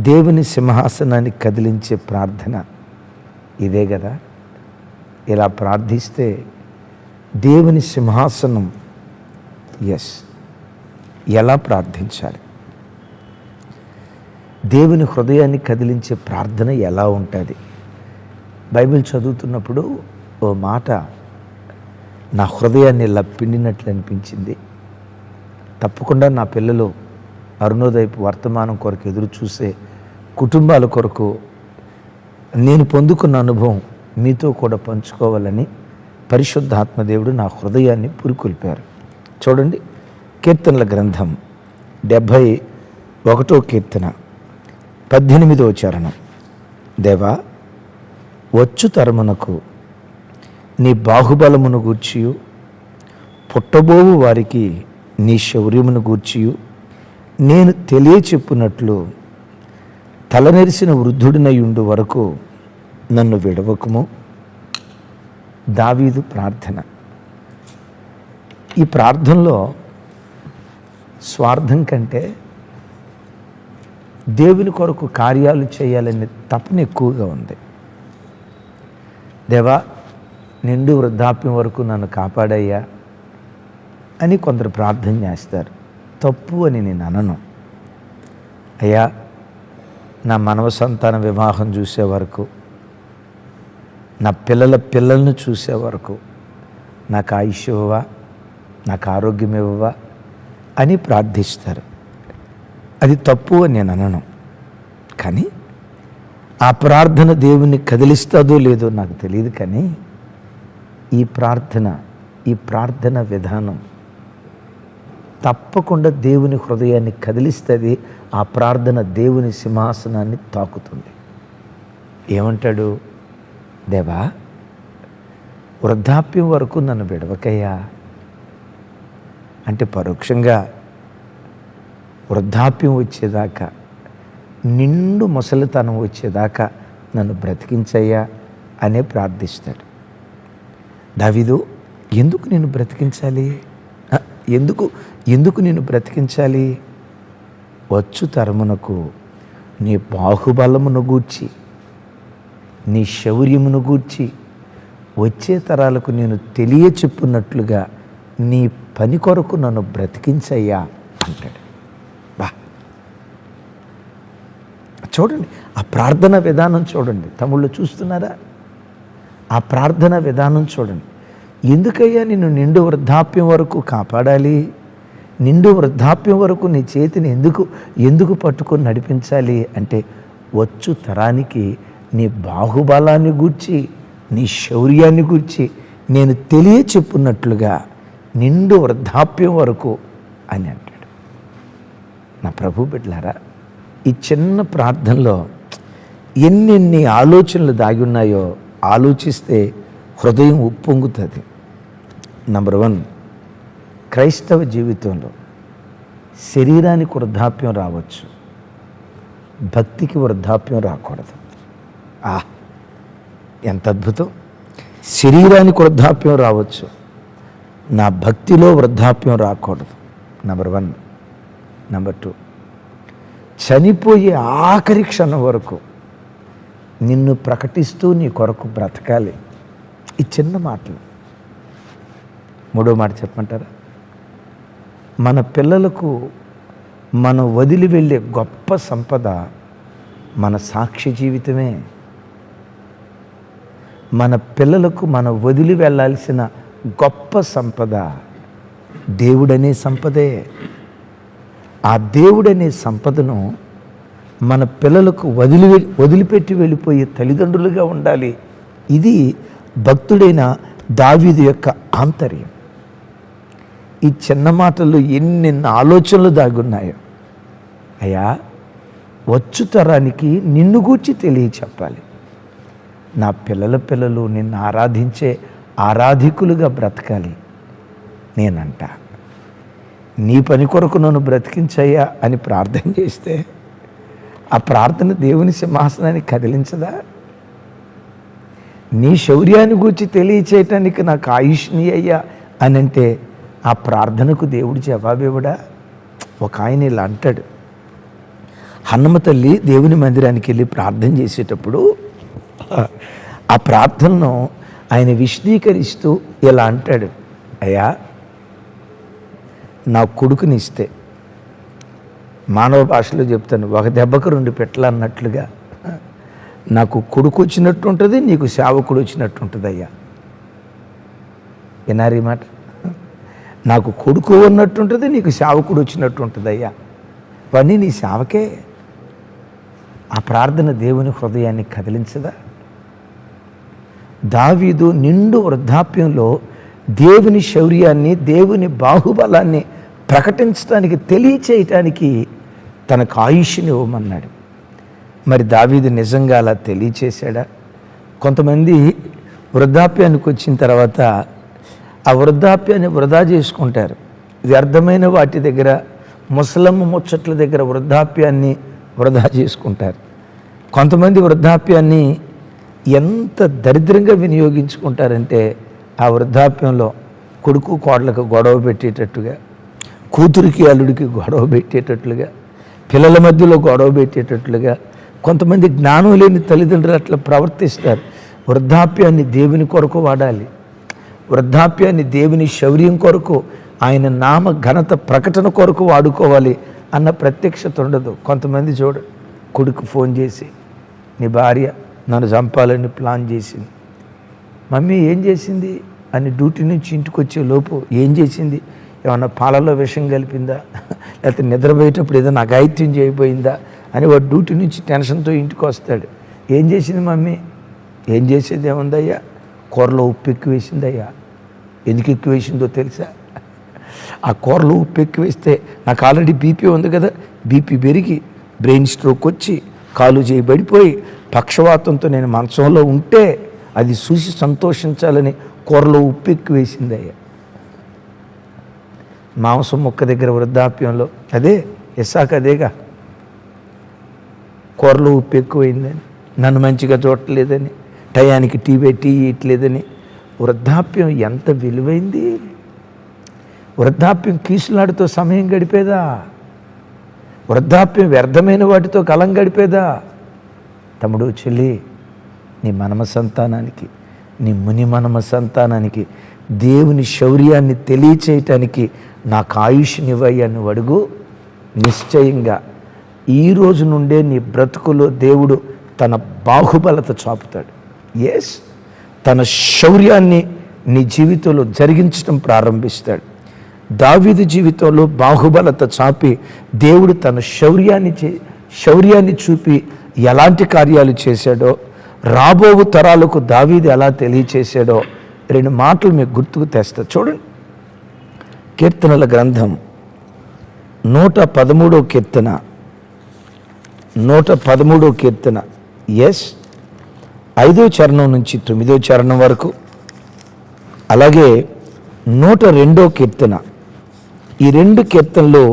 దేవుని సింహాసనాన్ని కదిలించే ప్రార్థన ఇదే కదా. ఇలా ప్రార్థిస్తే దేవుని సింహాసనం ఎస్ ఎలా ప్రార్థించాలి? దేవుని హృదయాన్ని కదిలించే ప్రార్థన ఎలా ఉంటుంది? బైబిల్ చదువుతున్నప్పుడు ఓ మాట నా హృదయాన్ని ఇలా పిండినట్లు అనిపించింది. తప్పకుండా నా పిల్లలు అరుణోదయపు వర్తమానం కొరకు ఎదురు చూసే కుటుంబాల కొరకు నేను పొందుకున్న అనుభవం మీతో కూడా పంచుకోవాలని పరిశుద్ధాత్మదేవుడు నా హృదయాన్ని పురికొల్పారు. చూడండి కీర్తనల గ్రంథం డెబ్భై ఒకటో కీర్తన పద్దెనిమిదో చరణం. దేవా వచ్చు తరమునకు నీ బాహుబలమును గూర్చియు పుట్టబోవు వారికి నీ శౌర్యమును గూర్చియు నేను తెలియచెప్పునట్లు తలనెరిసిన వృద్ధుడినయుండు వరకు నన్ను విడవకుము. దావీదు ప్రార్థన. ఈ ప్రార్థనలో స్వార్థం కంటే దేవుని కొరకు కార్యాలు చేయాలనే తపన ఎక్కువగా ఉంది. దేవా నిండు వృద్ధాప్యం వరకు నన్ను కాపాడయ్యా అని కొందరు ప్రార్థన చేస్తారు. తప్పు అని నేను అనను. అయ్యా నా మనవ సంతాన వివాహం చూసే వరకు నా పిల్లల పిల్లల్ని చూసే వరకు నాకు ఆయుష్ ఇవ్వవా? నాకు ఆరోగ్యం ఇవ్వవా? అని ప్రార్థిస్తారు. అది తప్పు అని నేను అనను. కానీ ఆ ప్రార్థన దేవుని కదిలిస్తుందో లేదో నాకు తెలియదు కానీ ఈ ప్రార్థన ఈ ప్రార్థన విధానం తప్పకుండా దేవుని హృదయాన్ని కదిలిస్తుంది ఆ ప్రార్థన దేవుని సింహాసనాన్ని తాకుతుంది. ఏమంటాడు? దేవా వృద్ధాప్యం వరకు నన్ను విడవకయ్యా. అంటే పరోక్షంగా వృద్ధాప్యం వచ్చేదాకా నిండు ముసలితనం వచ్చేదాకా నన్ను బ్రతికించయ్యా అనే ప్రార్థిస్తాడు. దావిదు ఎందుకు నేను బ్రతికించాలి? ఎందుకు ఎందుకు నేను బ్రతికించాలి? వచ్చు తరమునకు నీ బాహుబలమును గూర్చి నీ శౌర్యమును గూర్చి వచ్చే తరాలకు నేను తెలియచెప్పున్నట్లుగా నీ పని కొరకు నన్ను బ్రతికించయ్యా అంటాడు. బా. చూడండి ఆ ప్రార్థన విధానం చూడండి. తమ్ముళ్ళు చూస్తున్నారా? ఆ ప్రార్థన విధానం చూడండి. ఎందుకయ్యా నిన్ను నిండు వృద్ధాప్యం వరకు కాపాడాలి? నిండు వృద్ధాప్యం వరకు నీ చేతిని ఎందుకు ఎందుకు పట్టుకొని నడిపించాలి? అంటే వచ్చు తరానికి నీ బాహుబలాన్ని గూర్చి నీ శౌర్యాన్ని గూర్చి నేను తెలియచెప్పున్నట్లుగా నిండు వృద్ధాప్యం వరకు అని అంటాడు. నా ప్రభు బిడ్డలారా ఈ చిన్న ప్రార్థనలో ఎన్నెన్ని ఆలోచనలు దాగి ఉన్నాయో ఆలోచిస్తే హృదయం ఉప్పొంగుతుంది. నంబర్ వన్ క్రైస్తవ జీవితంలో శరీరానికి వృద్ధాప్యం రావచ్చు. భక్తికి వృద్ధాప్యం రాకూడదు. ఆ ఎంత అద్భుతం. శరీరానికి వృద్ధాప్యం రావచ్చు. నా భక్తిలో వృద్ధాప్యం రాకూడదు. నంబర్ వన్ నంబర్ టూ చనిపోయే ఆఖరి క్షణం వరకు నిన్ను ప్రకటిస్తూ నీ కొరకు బ్రతకాలి. ఈ చిన్న మాటలు. మూడో మాట చెప్పమంటారా? మన పిల్లలకు మనం వదిలి వెళ్ళే గొప్ప సంపద మన సాక్షి జీవితమే. మన పిల్లలకు మనం వదిలి వెళ్ళాల్సిన గొప్ప సంపద దేవుడనే సంపదే. ఆ దేవుడనే సంపదను మన పిల్లలకు వదిలి వదిలిపెట్టి వెళ్ళిపోయే తల్లిదండ్రులుగా ఉండాలి. ఇది భక్తుడైన దావీదు యొక్క ఆంతర్యం. ఈ చిన్న మాటలు ఎన్నెన్ని ఆలోచనలు దాగున్నాయో. అయ్యా వచ్చు తరానికి నిన్ను గూర్చి తెలియ చెప్పాలి నా పిల్లల పిల్లలు నిన్ను ఆరాధించే ఆరాధికులుగా బ్రతకాలి నేనంట. నీ పని కొరకు నన్ను బ్రతికించయ్యా అని ప్రార్థన చేస్తే ఆ ప్రార్థన దేవుని సింహాసనాన్ని కదిలించదా? నీ శౌర్యాన్ని గూర్చి తెలియచేయటానికి నాకు ఆయుష్ని అయ్యా అని అంటే ఆ ప్రార్థనకు దేవుడు జవాబివ్వడా ఒక ఆయన ఇలా అంటాడు. హనుమ తల్లి దేవుని మందిరానికి వెళ్ళి ప్రార్థన చేసేటప్పుడు ఆ ప్రార్థనను ఆయన విశదీకరిస్తూ ఇలా అంటాడు. అయ్యా నా కొడుకుని ఇస్తే మానవ భాషలో చెప్తాను ఒక దెబ్బకు రెండు పెట్టలు అన్నట్లుగా నాకు కొడుకు వచ్చినట్టు ఉంటుంది నీకు సేవకుడు వచ్చినట్టు ఉంటుంది అయ్యా. వినారీ మాట? నాకు కొడుకు ఉన్నట్టుంటుంది నీకు సేవకుడు వచ్చినట్టుంటుంది అయ్యా పని నీ సేవకే ఆ ప్రార్థన దేవుని హృదయాన్ని కదిలించదా? దావీదు నిండు వృద్ధాప్యంలో దేవుని శౌర్యాన్ని దేవుని బాహుబలాన్ని ప్రకటించడానికి తెలియచేయటానికి తనకు ఆయుష్ని ఇవ్వమన్నాడు. మరి దావీదు నిజంగా అలా తెలియచేశాడా? కొంతమంది వృద్ధాప్యానికి వచ్చిన తర్వాత ఆ వృద్ధాప్యాన్ని వృధా చేసుకుంటారు. వ్యర్థమైన వాటి దగ్గర ముసలమ్మ ముచ్చట్ల దగ్గర వృద్ధాప్యాన్ని వృధా చేసుకుంటారు. కొంతమంది వృద్ధాప్యాన్ని ఎంత దరిద్రంగా వినియోగించుకుంటారంటే ఆ వృద్ధాప్యంలో కొడుకు కోడలకు గొడవ పెట్టేటట్టుగా కూతురికి అల్లుడికి గొడవ పెట్టేటట్లుగా పిల్లల మధ్యలో గొడవ పెట్టేటట్లుగా కొంతమంది జ్ఞానం లేని తల్లిదండ్రులు అట్లా ప్రవర్తిస్తారు. వృద్ధాప్యాన్ని దేవుని కొరకు వాడాలి. వృద్ధాప్యాన్ని దేవుని శౌర్యం కొరకు ఆయన నామ ఘనత ప్రకటన కొరకు వాడుకోవాలి అన్న ప్రత్యక్షత ఉండదు. కొంతమంది చూడు కొడుకు ఫోన్ చేసి నీ భార్య నన్ను చంపాలని ప్లాన్ చేసింది. మమ్మీ ఏం చేసింది? అని డ్యూటీ నుంచి ఇంటికి వచ్చే లోపు ఏం చేసింది? ఏమన్నా పాలలో విషం కలిపిందా? లేకపోతే నిద్రపోయేటప్పుడు ఏదైనా అఘాయిత్యం చేయబోయిందా? అని వాడు డ్యూటీ నుంచి టెన్షన్తో ఇంటికి వస్తాడు ఏం చేసింది మమ్మీ? ఏం చేసేది ఏముందయ్యా? కూరలో ఉప్పు ఎక్కువ వేసిందయ్యా. ఎందుకు ఎక్కువ వేసిందో తెలుసా? ఆ కూరలో ఉప్పు ఎక్కువ వేస్తే నాకు ఆల్రెడీ బీపీ ఉంది కదా. బీపీ పెరిగి బ్రెయిన్ స్ట్రోక్ వచ్చి కాలు చేయబడిపోయి పక్షవాతంతో నేను మంచంలో ఉంటే అది చూసి సంతోషించాలని కూరలో ఉప్పు ఎక్కువ వేసిందయ్యా. మాంసం ముక్క దగ్గర వృద్ధాప్యంలో అదే ఇసాక అదేగా. కూరలో ఉప్పు ఎక్కువైందని నన్ను మంచిగా చూడట్లేదని టయానికి టీ పెట్టి ఇట్లేదని. వృద్ధాప్యం ఎంత విలువైంది? వృద్ధాప్యం కీసులాడితో సమయం గడిపేదా? వృద్ధాప్యం వ్యర్థమైన వాటితో కలం గడిపేదా? తమ్ముడు చెల్లి నీ మనమ సంతానానికి నీ ముని మనమ సంతానానికి దేవుని శౌర్యాన్ని తెలియచేయటానికి నాకు ఆయుష్నివ్వయ్యా నువ్వు అడుగు. నిశ్చయంగా ఈ రోజు నుండే నీ బ్రతుకులో దేవుడు తన బాహుబలత చాపుతాడు. ఎస్ తన శౌర్యాన్ని నీ జీవితంలో జరిగించడం ప్రారంభిస్తాడు. దావీదు జీవితంలో బాహుబలత చాపి దేవుడు తన శౌర్యాన్ని చే శౌర్యాన్ని చూపి ఎలాంటి కార్యాలు చేశాడో రాబోవు తరాలకు దావీది ఎలా తెలియచేశాడో రెండు మాటలు మీకు గుర్తుకు తెస్తా. చూడండి. కీర్తనల గ్రంథం నూట పదమూడో కీర్తన. నూట పదమూడో కీర్తన. ఎస్ ఐదో చరణం నుంచి తొమ్మిదో చరణం వరకు అలాగే నూట రెండో కీర్తన. ఈ రెండు కీర్తనలు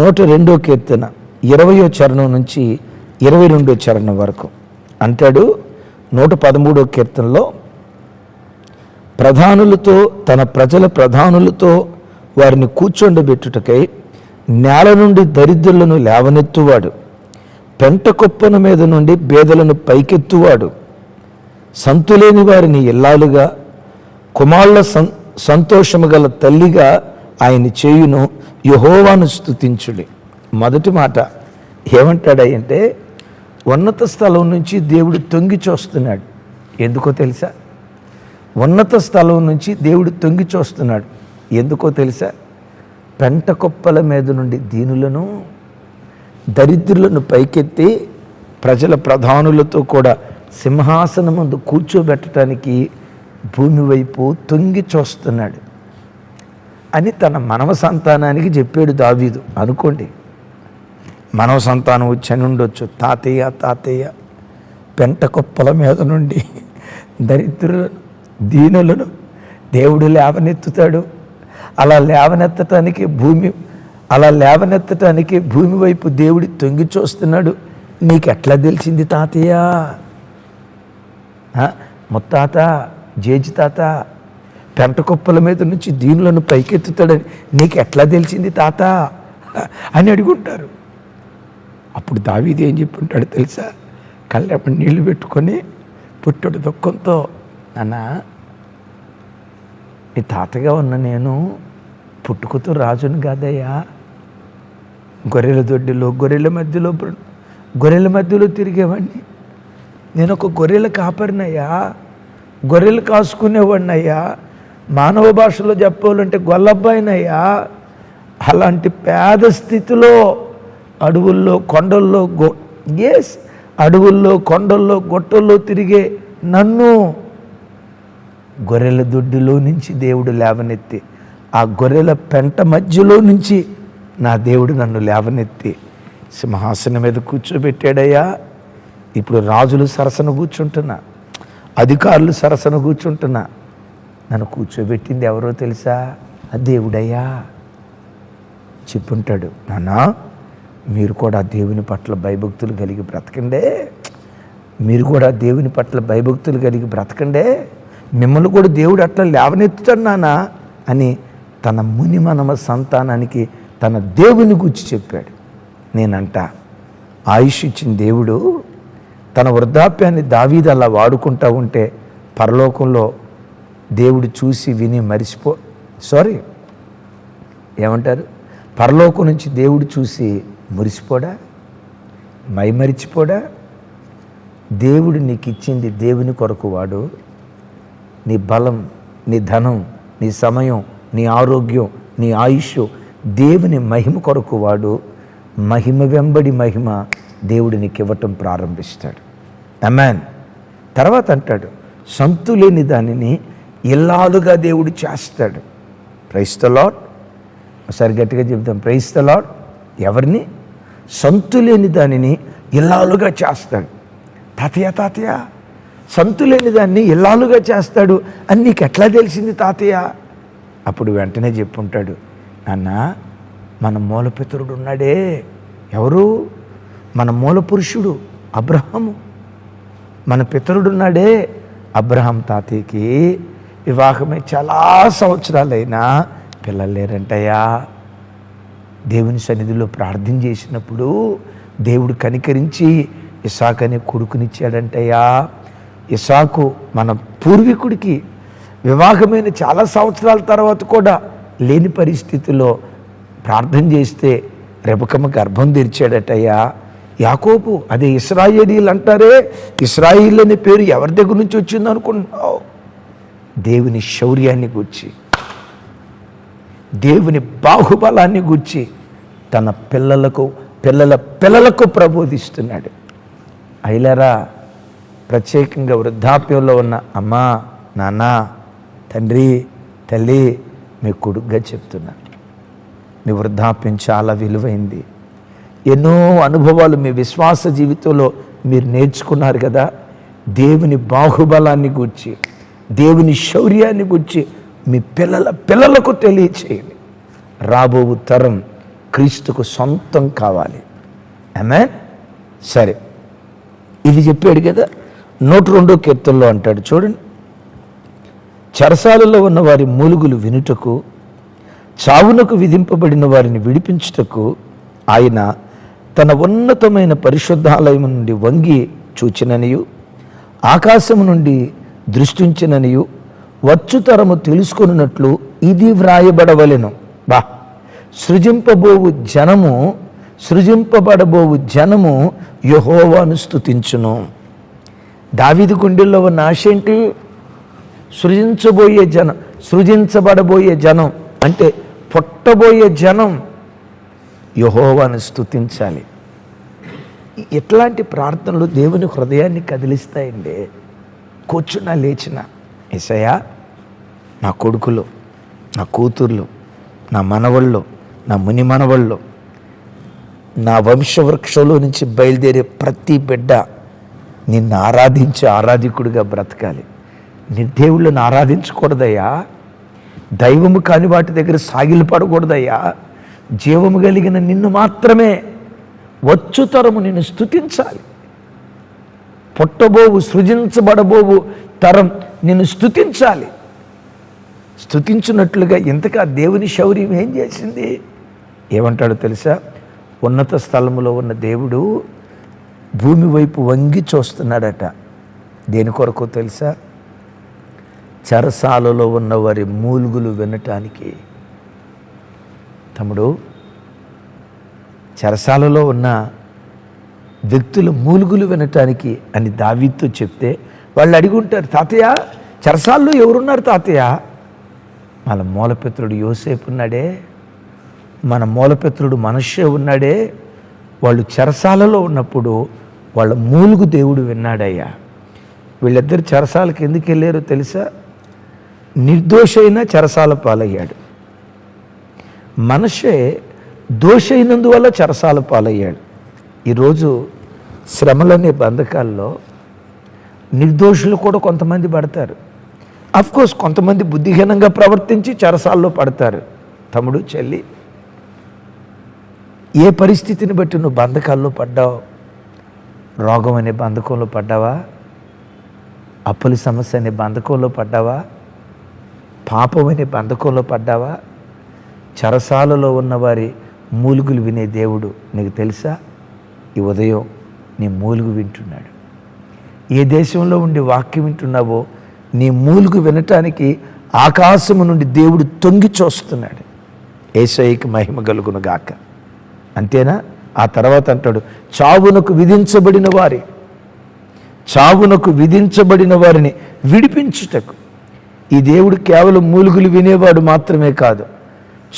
నూట రెండో కీర్తన ఇరవయో చరణం నుంచి ఇరవై రెండో చరణం వరకు. అంటాడు నూట పదమూడో కీర్తనలో ప్రధానులతో తన ప్రజల ప్రధానులతో వారిని కూర్చోండబెట్టుటకై నేల నుండి దరిద్రులను లేవనెత్తువాడు. పెంట కుప్పన మీద నుండి బేదలను పైకెత్తువాడు. సంతులేని వారిని ఇల్లాలుగా కుమారుల సం సంతోషము గల తల్లిగా ఆయన చేయును యహోవాను స్తుతించుడి. మొదటి మాట ఏమంటాడంటే ఉన్నత స్థలం నుంచి దేవుడు తొంగి చూస్తున్నాడు. ఎందుకో తెలుసా? ఉన్నత స్థలం నుంచి దేవుడు తొంగి చూస్తున్నాడు. ఎందుకో తెలుసా? పెంట కుప్పల మీద నుండి దీనులను దరిద్రులను పైకెత్తి ప్రజల ప్రధానులతో కూడా సింహాసనం ముందు కూర్చోబెట్టడానికి భూమి వైపు తొంగి చూస్తున్నాడు. అని తన మనవ సంతానానికి చెప్పాడు దావీదు. అనుకోండి మనవ సంతానం వచ్చని ఉండొచ్చు. తాతయ్య తాతయ్య పెంట కుప్పల మీద నుండి దరిద్రులను దీనులను దేవుడు లేవనెత్తుతాడు. అలా లేవనెత్తటానికి భూమి అలా లేవనెత్తటానికి భూమి వైపు దేవుడి తొంగి చూస్తున్నాడు నీకెట్లా తెలిసింది తాతయ్య? ముత్తాత జేజి తాత పెంటకొప్పల మీద నుంచి దీనులను పైకెత్తుతాడని నీకు ఎట్లా తెలిసింది తాత? అని అడుగుంటారు. అప్పుడు దావీది ఏం చెప్పి ఉంటాడు తెలుసా? కళ్ళెప్పుడు నీళ్ళు పెట్టుకొని పుట్టడు దుఃఖంతో నాన్న నీ తాతగా ఉన్న నేను పుట్టుకతో రాజును కాదయ్యా. గొర్రెల దొడ్డిలో గొర్రెల మధ్యలో గొర్రెల మధ్యలో తిరిగేవాడిని నేను ఒక గొర్రెల కాపరినయ్యా గొర్రెలు కాసుకునేవాడినయ్యా మానవ భాషలో చెప్పాలంటే గొల్లబ్బాయినయ్యా. అలాంటి పేద స్థితిలో అడవుల్లో కొండల్లో గో ఎస్ అడవుల్లో కొండల్లో గొట్టల్లో తిరిగే నన్ను గొర్రెల దొడ్డిలో నుంచి దేవుడు లేవనెత్తి ఆ గొర్రెల పెంట మధ్యలో నుంచి నా దేవుడు నన్ను లేవనెత్తి సింహాసనం మీద కూర్చోబెట్టాడయ్యా. ఇప్పుడు రాజులు సరసన కూర్చుంటున్నా అధికారులు సరసన కూర్చుంటున్నా నన్ను కూర్చోబెట్టింది ఎవరో తెలుసా? ఆ దేవుడయ్యా. చెప్పుంటాడు నానా మీరు కూడా దేవుని పట్ల భయభక్తులు కలిగి బ్రతకండే. మీరు కూడా దేవుని పట్ల భయభక్తులు కలిగి బ్రతకండే. మిమ్మల్ని కూడా దేవుడు అట్లా లేవనెత్తుతాడు నానా అని తన ముని మనమ సంతానానికి తన దేవుని గురించి చెప్పాడు. నేనంట ఆయుష్ ఇచ్చిన దేవుడు తన వృద్ధాప్యాన్ని దావీది అలా వాడుకుంటూ ఉంటే పరలోకంలో దేవుడు చూసి విని మరిచిపో సారీ ఏమంటారు? పరలోకం నుంచి దేవుడు చూసి మురిసిపోడా? మైమరిచిపోడా? దేవుడు నీకు ఇచ్చింది దేవుని కొరకు వాడు. నీ బలం నీ ధనం నీ సమయం నీ ఆరోగ్యం నీ ఆయుష్ దేవుని మహిమ కొరకు వాడు మహిమ వెంబడి మహిమ దేవుడు నీకు ఇవ్వటం ప్రారంభిస్తాడు. అమ్మాన్ తర్వాత అంటాడు సంతు లేని దానిని ఇల్లాలుగా దేవుడు చేస్తాడు. ప్రైస్త లాడ్ ఒకసారి గట్టిగా చెప్తాం ప్రైస్త లాడ్ ఎవరిని? సంతు లేని దానిని ఇల్లాలుగా చేస్తాడు. తాతయ్య తాతయ్య సంతు లేని దాన్ని ఇల్లాలుగా చేస్తాడు అని నీకు ఎట్లా తెలిసింది తాతయ్య? అప్పుడు వెంటనే చెప్పుంటాడు నాన్న మన మూలపితరుడు ఉన్నాడే ఎవరు? మన మూల పురుషుడు అబ్రహము. మన పితరుడున్నాడే అబ్రహం తాతయ్యకి వివాహమై చాలా సంవత్సరాలైనా పిల్లలు లేరంటయ్యా. దేవుని సన్నిధిలో ప్రార్థన చేసినప్పుడు దేవుడు కనికరించి ఇసాక్ అనే కొడుకునిచ్చాడంటయ్యా. ఇసాకు మన పూర్వీకుడికి వివాహమైన చాలా సంవత్సరాల తర్వాత కూడా లేని పరిస్థితిలో ప్రార్థన చేస్తే రెబకమ్మ గర్భం తెరిచాడటయ్యా. యాకోబు అదే ఇస్రాయేలీలు అంటారే ఇస్రాయిల్ అనే పేరు ఎవరి దగ్గర నుంచి వచ్చింది అనుకుంటున్నావు? దేవుని శౌర్యాన్ని గూర్చి దేవుని బాహుబలాన్ని గూర్చి తన పిల్లలకు పిల్లల పిల్లలకు ప్రబోధిస్తున్నాడు. అయిలరా ప్రత్యేకంగా వృద్ధాప్యంలో ఉన్న అమ్మ నాన్న తండ్రి తల్లి మీ కొడుగ్గా చెప్తున్నా. మీ వృద్ధాప్యం చాలా విలువైంది. ఎన్నో అనుభవాలు మీ విశ్వాస జీవితంలో మీరు నేర్చుకున్నారు కదా. దేవుని బాహుబలాన్ని గూర్చి దేవుని శౌర్యాన్ని గూర్చి మీ పిల్లల పిల్లలకు తెలియచేయండి. రాబో తరం క్రీస్తుకు సొంతం కావాలి. ఆమె సరే. ఇది చెప్పాడు కదా నూట రెండో కీర్తనలో అంటాడు. చూడండి. చెరసాలలో ఉన్న వారి మూలుగులు వినుటకు చావునకు విధింపబడిన వారిని విడిపించుటకు ఆయన తన ఉన్నతమైన పరిశుద్ధాలయం నుండి వంగి చూచిననియు ఆకాశము నుండి దృష్టించిననియు వచ్చుతరము తెలుసుకొనున్నట్లు ఇది వ్రాయబడవలెను. బా! సృజింపబోవు జనము సృజింపబడబోవు జనము యహోవాను స్తుతించును. దావిది గుండెల్లో ఉన్న ఆశ ఏంటి? సృజించబోయే జనం సృజించబడబోయే జనం అంటే పుట్టబోయే జనం యహోవాను స్తుతించాలి. ఎట్లాంటి ప్రార్థనలు దేవుని హృదయాన్ని కదిలిస్తాయండి కూర్చున్నా లేచిన ఎసయా నా కొడుకులు నా కూతుర్లు నా మనవళ్ళు నా ముని మనవళ్ళు నా వంశవృక్షంలో నుంచి బయలుదేరే ప్రతి బిడ్డ నిన్ను ఆరాధించే ఆరాధికుడిగా బ్రతకాలి. దేవుళ్ళని ఆరాధించకూడదయ్యా. దైవము కాని వాటి దగ్గర సాగిలు పడకూడదయ్యా. జీవము కలిగిన నిన్ను మాత్రమే వచ్చు తరము నిన్ను స్థుతించాలి పుట్టబోవు సృజించబడబోవు తరం నిన్ను స్థుతించాలి స్థుతించినట్లుగా ఇంతకా దేవుని శౌర్యం ఏం చేసింది? ఏమంటాడో తెలుసా? ఉన్నత స్థలములో ఉన్న దేవుడు భూమి వైపు వంగి చూస్తున్నాడట. దేని కొరకు తెలుసా? చెరసాలలో ఉన్న వారి మూలుగులు వినటానికి. తమ్ముడు చెరసాలలో ఉన్న వ్యక్తుల మూలుగులు వినటానికి అని దావీతో చెప్తే వాళ్ళు అడిగి ఉంటారు తాతయ్య చెరసాల్లో ఎవరున్నారు తాతయ్య? మన మూలపిత్రుడు యోసేపు ఉన్నాడే. మన మూలపిత్రుడు మనషే ఉన్నాడే. వాళ్ళు చెరసాలలో ఉన్నప్పుడు వాళ్ళ మూలుగు దేవుడు విన్నాడయ్యా. వీళ్ళిద్దరు చెరసాలకు ఎందుకు వెళ్ళారో తెలుసా? నిర్దోషైన చెరసాల పాలయ్యాడు. మనిషే దోషైనందువల్ల చెరసాల పాలయ్యాడు. ఈరోజు శ్రమలనే బంధకాల్లో నిర్దోషులు కూడా కొంతమంది పడతారు. కోర్స్ కొంతమంది బుద్ధిహీనంగా ప్రవర్తించి చెరసాల్లో పడతారు. తమ్ముడు చెల్లి ఏ పరిస్థితిని బట్టి నువ్వు బంధకాల్లో పడ్డావు? రోగం అనే బంధకంలో పడ్డావా? అప్పుల సమస్య అనే బంధకంలో పడ్డావా? పాపం అనే బంధకంలో పడ్డావా? చరసాలలో ఉన్నవారి మూలుగులు వినే దేవుడు నీకు తెలుసా? ఈ ఉదయం నీ మూలుగు వింటున్నాడు. ఏ దేశంలో ఉండి వాక్యం వింటున్నావో నీ మూలుగు వినటానికి ఆకాశము నుండి దేవుడు తొంగి చూస్తున్నాడు. ఏసైకి మహిమ కలుగును గాక. అంతేనా? ఆ తర్వాత అంటాడు చావునకు విధించబడిన వారి చావునకు విధించబడిన వారిని విడిపించుటకు. ఈ దేవుడు కేవలం మూలుగులు వినేవాడు మాత్రమే కాదు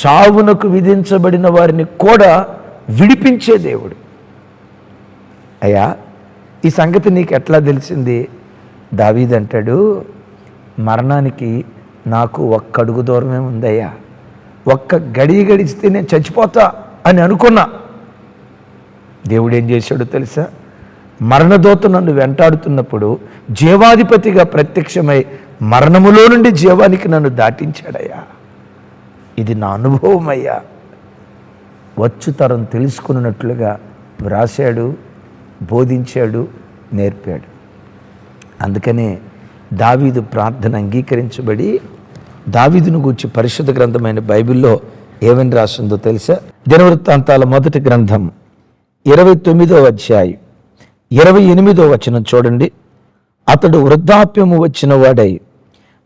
చావునకు విధించబడిన వారిని కూడా విడిపించే దేవుడు. అయ్యా ఈ సంగతి నీకు ఎట్లా తెలిసింది? దావీదంటాడు మరణానికి నాకు ఒక్క అడుగు దూరమే ఉందయ్యా. ఒక్క గడి గడిస్తే నేను చచ్చిపోతా అని అనుకున్నా. దేవుడు ఏం చేశాడో తెలుసా? మరణదోత నన్ను వెంటాడుతున్నప్పుడు జీవాధిపతిగా ప్రత్యక్షమై మరణములో నుండి జీవానికి నన్ను దాటించాడయ్యా. ఇది నా అనుభవం అయ్యా వచ్చు తరం తెలుసుకున్నట్లుగా వ్రాశాడు బోధించాడు నేర్పాడు. అందుకనే దావీదు ప్రార్థన అంగీకరించబడి దావీదును గూర్చి పరిశుద్ధ గ్రంథమైన బైబిల్లో ఏమని రాసిందో తెలుసా? దినవృత్తాంతాల మొదటి గ్రంథం ఇరవై తొమ్మిదో అధ్యాయం. ఇరవై ఎనిమిదో వచనం చూడండి. అతడు వృద్ధాప్యము వచ్చిన వాడై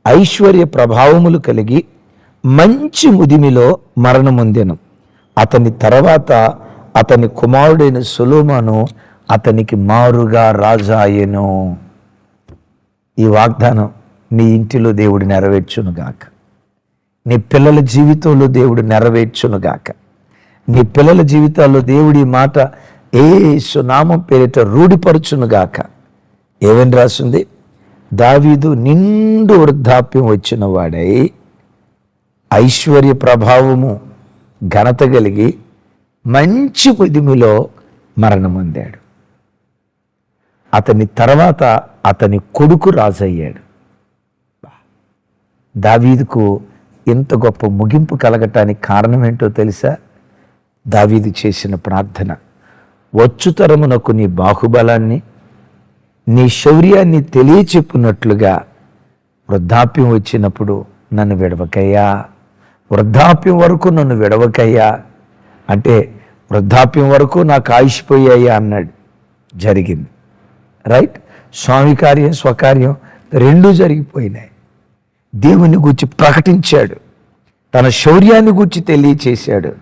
ఐశ్వర్య ప్రభావములు కలిగి మంచి ముదిమిలో మరణముందెను. అతని తర్వాత అతని కుమారుడైన సులోమాను అతనికి మారుగా రాజాయెను ఈ వాగ్దానం నీ ఇంటిలో దేవుడు నెరవేర్చునుగాక నీ పిల్లల జీవితంలో దేవుడు నెరవేర్చునుగాక నీ పిల్లల జీవితాల్లో దేవుడి మాట ఏ సునామం పేరిట రూఢిపరచునుగాక. ఏమని రాసింది? దావీదు నిండు వృద్ధాప్యం వచ్చిన వాడై ఐశ్వర్య ప్రభావము ఘనత కలిగి మంచి పొదిమిలో మరణమొందాడు. అతని తర్వాత అతని కొడుకు రాజయ్యాడు. దావీదుకు ఇంత గొప్ప ముగింపు కలగటానికి కారణం ఏంటో తెలుసా? దావీదు చేసిన ప్రార్థన. వచ్చుతరమునకు నీ బాహుబలాన్ని నీ శౌర్యాన్ని తెలియచెప్పున్నట్లుగా వృద్ధాప్యం వచ్చినప్పుడు నన్ను విడవకయ్యా. వృద్ధాప్యం వరకు నన్ను విడవకయ్యా. అంటే వృద్ధాప్యం వరకు నాకు ఆయుషిపోయాయా అన్నాడు. జరిగింది. రైట్ స్వామి కార్యం స్వకార్యం రెండూ జరిగిపోయినాయి. దేవుని గురించి ప్రకటించాడు. తన శౌర్యాన్ని గురించి తెలియచేశాడు.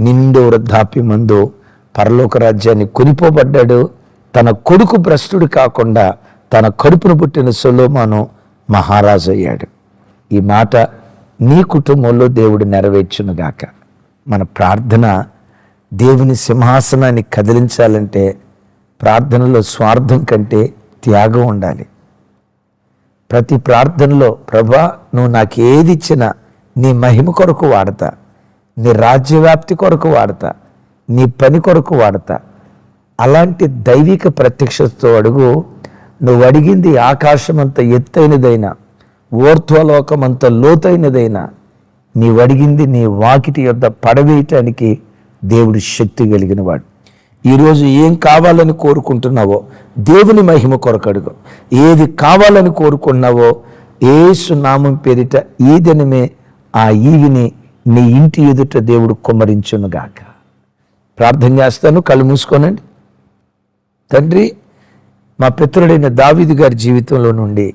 నిండు వృద్ధాప్యమందు పరలోక రాజ్యాన్ని కొనిపోబడ్డాడు. తన కొడుకు భ్రష్టుడు కాకుండా తన కడుపును పుట్టిన సొలోమాను మహారాజు అయ్యాడు. ఈ మాట నీ కుటుంబంలో దేవుడు నెరవేర్చునుగాక మన ప్రార్థన దేవుని సింహాసనాన్ని కదిలించాలంటే ప్రార్థనలో స్వార్థం కంటే త్యాగం ఉండాలి. ప్రతి ప్రార్థనలో ప్రభా నువ్వు నాకు ఏది ఇచ్చినా నీ మహిమ కొరకు వాడతా. నీ రాజ్యవ్యాప్తి కొరకు వాడతా. నీ పని కొరకు వాడతా. అలాంటి దైవిక ప్రత్యక్షతతో అడుగు నువ్వు అడిగింది ఆకాశమంత ఎత్తైనదైనా ఊర్ధ్వలోకమంత లోతైనదైనా నీవు అడిగింది నీ వాకిటి యొద్ద పడవేయటానికి దేవుడు శక్తి కలిగినవాడు. ఈరోజు ఏం కావాలని కోరుకుంటున్నావో దేవుని మహిమ కొరకు అడుగు. ఏది కావాలని కోరుకున్నావో ఏసు నామం పేరిట ఈ దినమే ఆ ఈవిని నీ ఇంటి ఎదుట దేవుడు కుమ్మరించునుగాక ప్రార్థన చేస్తాను కళ్ళు మూసుకోనండి. తండ్రి మా పితరుడైన దావీదు గారి జీవితంలో నుండి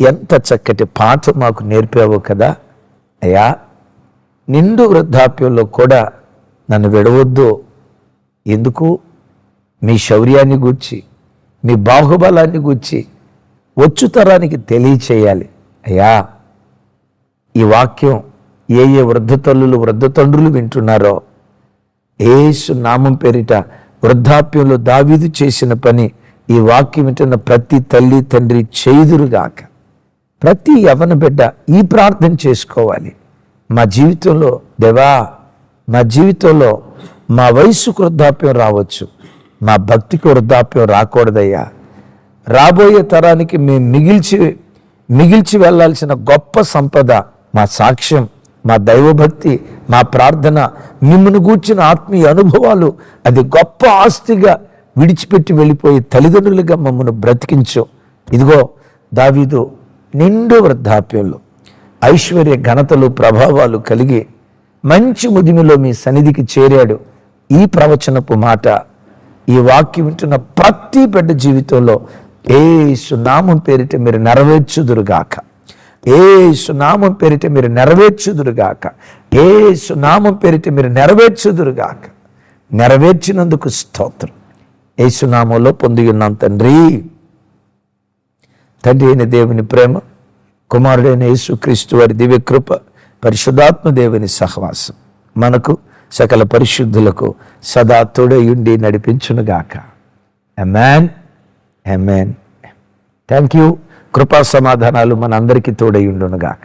ఎంత చక్కటి పాఠ మాకు నేర్పావో కదా. అయ్యా నిండు వృద్ధాప్యంలో కూడా నన్ను విడవద్దు. ఎందుకు? మీ శౌర్యాన్ని గూర్చి మీ బాహుబలాన్ని గూర్చి వచ్చు తరానికి తెలియచేయాలి. అయ్యా ఈ వాక్యం ఏ ఏ వృద్ధ తల్లులు వృద్ధ తండ్రులు వింటున్నారో ఏసు నామం పేరిట వృద్ధాప్యంలో దావీదు చేసిన పని ఈ వాక్యం వింటున్న ప్రతి తల్లి తండ్రి చేదురుగాక. ప్రతి యవన బిడ్డ ఈ ప్రార్థన చేసుకోవాలి. మా జీవితంలో దేవా మా జీవితంలో మా వయసుకు వృద్ధాప్యం రావచ్చు. మా భక్తికి వృద్ధాప్యం రాకూడదయ్యా. రాబోయే తరానికి మేము మిగిల్చి మిగిల్చి వెళ్ళాల్సిన గొప్ప సంపద మా సాక్ష్యం మా దైవభక్తి మా ప్రార్థన మిమ్మల్ని గూర్చిన ఆత్మీయ అనుభవాలు అది గొప్ప ఆస్తిగా విడిచిపెట్టి వెళ్ళిపోయి తల్లిదండ్రులుగా మమ్మల్ని బ్రతికించు. ఇదిగో దావీదు నిండు వృద్ధాప్యంలో ఐశ్వర్య ఘనతలు ప్రభావాలు కలిగి మంచి ముదిమిలో మీ సన్నిధికి చేరాడు. ఈ ప్రవచనపు మాట ఈ వాక్యం వింటున్న ప్రతి బిడ్డ జీవితంలో ఏ సునామం పేరిట మీరు నెరవేర్చుదురుగాక. ఏ సునామం పేరిట మీరు నెరవేర్చుదురుగాక. ఏ సునామం పేరిట మీరు నెరవేర్చుదురుగాక. నెరవేర్చినందుకు స్తోత్రం. ఏ సునామంలో పొంది ఉన్నాం తండ్రి. తండ్రి అయిన దేవుని ప్రేమ కుమారుడైన యేసుక్రీస్తు వారి దివ్యకృప పరిశుద్ధాత్మ దేవుని సహవాసం మనకు సకల పరిశుద్ధులకు సదా తోడయుండి నడిపించునుగాక. ఎమ్యాన్ ఎమ్యాన్ థ్యాంక్ యూ కృపా సమాధానాలు మన అందరికీ తోడయుండునుగాక